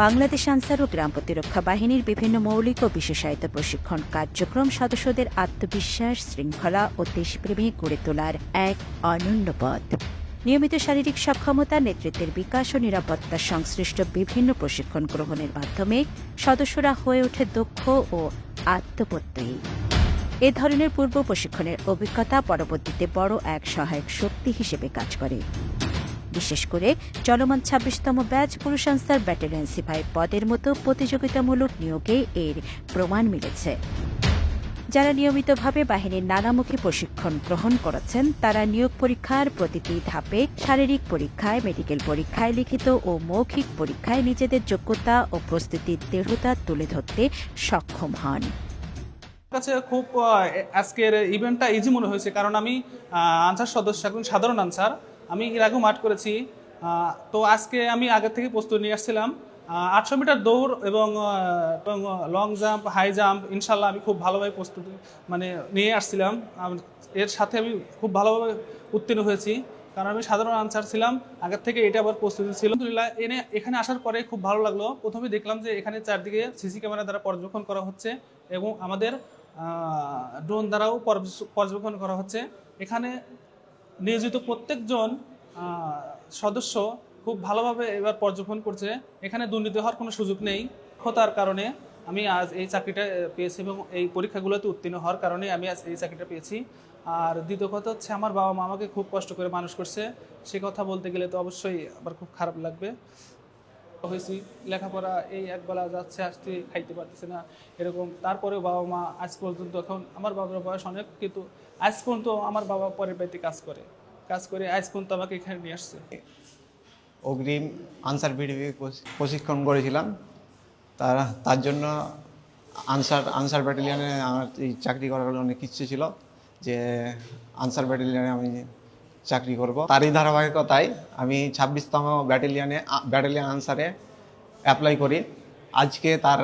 বাংলাদেশ আনসার ও গ্রাম প্রতিরক্ষা বাহিনীর বিভিন্ন মৌলিক ও বিশেষায়িত প্রশিক্ষণ কার্যক্রম সদস্যদের আত্মবিশ্বাস, শৃঙ্খলা ও দেশপ্রেমী গড়ে তোলার এক অনন্য পথ। নিয়মিত শারীরিক সক্ষমতা, নেতৃত্বের বিকাশ ও নিরাপত্তা সংশ্লিষ্ট বিভিন্ন প্রশিক্ষণ গ্রহণের মাধ্যমে সদস্যরা হয়ে ওঠে দক্ষ ও আত্মপ্রত্যয়ী এ ধরনের পূর্ব প্রশিক্ষণের অভিজ্ঞতা পরবর্তীতে বড় এক সহায়ক শক্তি হিসেবে কাজ করে। বিশেষ করে চলমান ছাব্বিশতম ব্যাচ পুরুষ আনসার ব্যাটালিয়ন সিপাহী পদের মতো প্রতিযোগিতামূলক নিয়োগে এর প্রমাণ মিলেছে। যারা নিয়মিতভাবে বাহিনীর নানামুখী প্রশিক্ষণ গ্রহণ করেছেন, তারা নিয়োগ পরীক্ষার প্রতিটি ধাপে শারীরিক পরীক্ষায়, মেডিকেল পরীক্ষায় লিখিত ও মৌখিক পরীক্ষায় নিজেদের যোগ্যতা ও প্রস্তুতির দৃঢ়তা তুলে ধরতে সক্ষম হন। কাছে খুব আজকের ইভেন্টটা ইজি মনে হয়েছে, কারণ আমি আনসার সদস্য, একজন সাধারণ আনসার। আমি এর আগেও মাঠ করেছি। তো আজকে আমি আগে থেকে প্রস্তুতি নিয়ে আসছিলাম। আটশো মিটার দৌড় এবং লং জাম্প হাই জাম্প ইনশাল্লাহ আমি খুব ভালোভাবে প্রস্তুতি মানে নিয়ে আসছিলাম। এর সাথে আমি খুব ভালোভাবে উত্তীর্ণ হয়েছি। কারণ আমি সাধারণ আনসার ছিলাম। আগের থেকে এটা আবার প্রস্তুতি ছিল। আলহামদুলিল্লাহ, এনে, এখানে আসার পরে খুব ভালো লাগল। প্রথমে দেখলাম যে এখানে চারদিকে সিসি ক্যামেরা দ্বারা পর্যবেক্ষণ করা হচ্ছে এবং আমাদের ড্রোন দ্বারাও পর্যবেক্ষণ করা হচ্ছে। এখানে নিয়োজিত প্রত্যেকজন সদস্য খুব ভালোভাবে এবার পর্যবেক্ষণ করছে। এখানে দুর্নীতি হওয়ার কোনো সুযোগ নেই ক্ষতার কারণে। আমি আজ এই চাকরিটা পেয়েছি এবং এই পরীক্ষাগুলোতে উত্তীর্ণ হওয়ার কারণে আমি আজ এই চাকরিটা পেয়েছি। আর দ্বিতীয় কথা হচ্ছে, আমার বাবা মা আমাকে খুব কষ্ট করে মানুষ করছে। সে কথা বলতে গেলে তো অবশ্যই আমার খুব খারাপ লাগবে। হয়েছি, লেখাপড়া এই একবেলা যাচ্ছে আসতে খাইতে পারতেছে না, এরকম। তারপরেও বাবা মা আজ পর্যন্ত, এখন আমার বাবার বয়স অনেক, কিন্তু আজ পর্যন্ত আমার বাবা পরের বাড়িতে কাজ করে। কাজ করে আজ পর্যন্ত আমাকে এখানে নিয়ে আসছে। অগ্রিম আনসার বিডিপি প্রশিক্ষণ করেছিলাম। তার তার জন্য আনসার আনসার ব্যাটালিয়ানে আমার এই চাকরি করার অনেক ইচ্ছে ছিল যে আনসার ব্যাটালিয়নে আমি চাকরি করব। তারই ধারাবাহিকতায় আমি ছাব্বিশতম ব্যাটালিয়নে ব্যাটালিয়ন আনসারে অ্যাপ্লাই করি। আজকে তার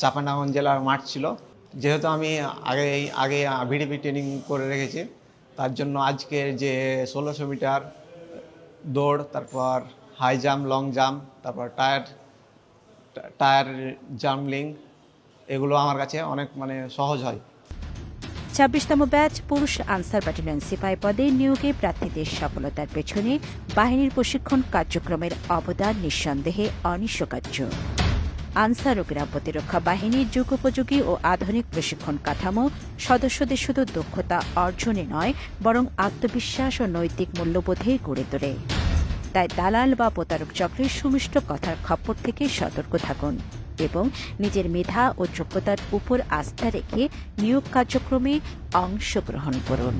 চাপানাগঞ্জ জেলার মাঠ ছিল। যেহেতু আমি আগে আগে ভিডিপি ট্রেনিং করে রেখেছি, তার জন্য আজকে যে ষোলোশো মিটার দৌড়, তারপর হাই জাম্প লং জাম্প তারপর টায়ার টায়ার জাম্পলিং এগুলো আমার কাছে অনেক মানে সহজ হয়। ছাব্বিশতম ব্যাচ পুরুষ আনসার ব্যাটালিয়ন সিপাহী পদে নিয়োগে প্রার্থীদের সফলতার পেছনে বাহিনীর প্রশিক্ষণ কার্যক্রমের অবদান নিঃসন্দেহে অনিশ্বকার্য আনসার ও গ্রাম প্রতিরক্ষা বাহিনীর যুগোপযোগী ও আধুনিক প্রশিক্ষণ কাঠামো, সদস্যদের শুধু দক্ষতা অর্জনে নয়, বরং আত্মবিশ্বাস ও নৈতিক মূল্যবোধেই গড়ে তোলে। তাই দালাল বা প্রতারক চক্রের সুমিষ্ট কথার খপ্পর থেকে সতর্ক থাকুন। এবং নিজের মেধা ও যোগ্যতার উপর আস্থা রেখে নিয়োগ কার্যক্রমে অংশগ্রহণ করুন।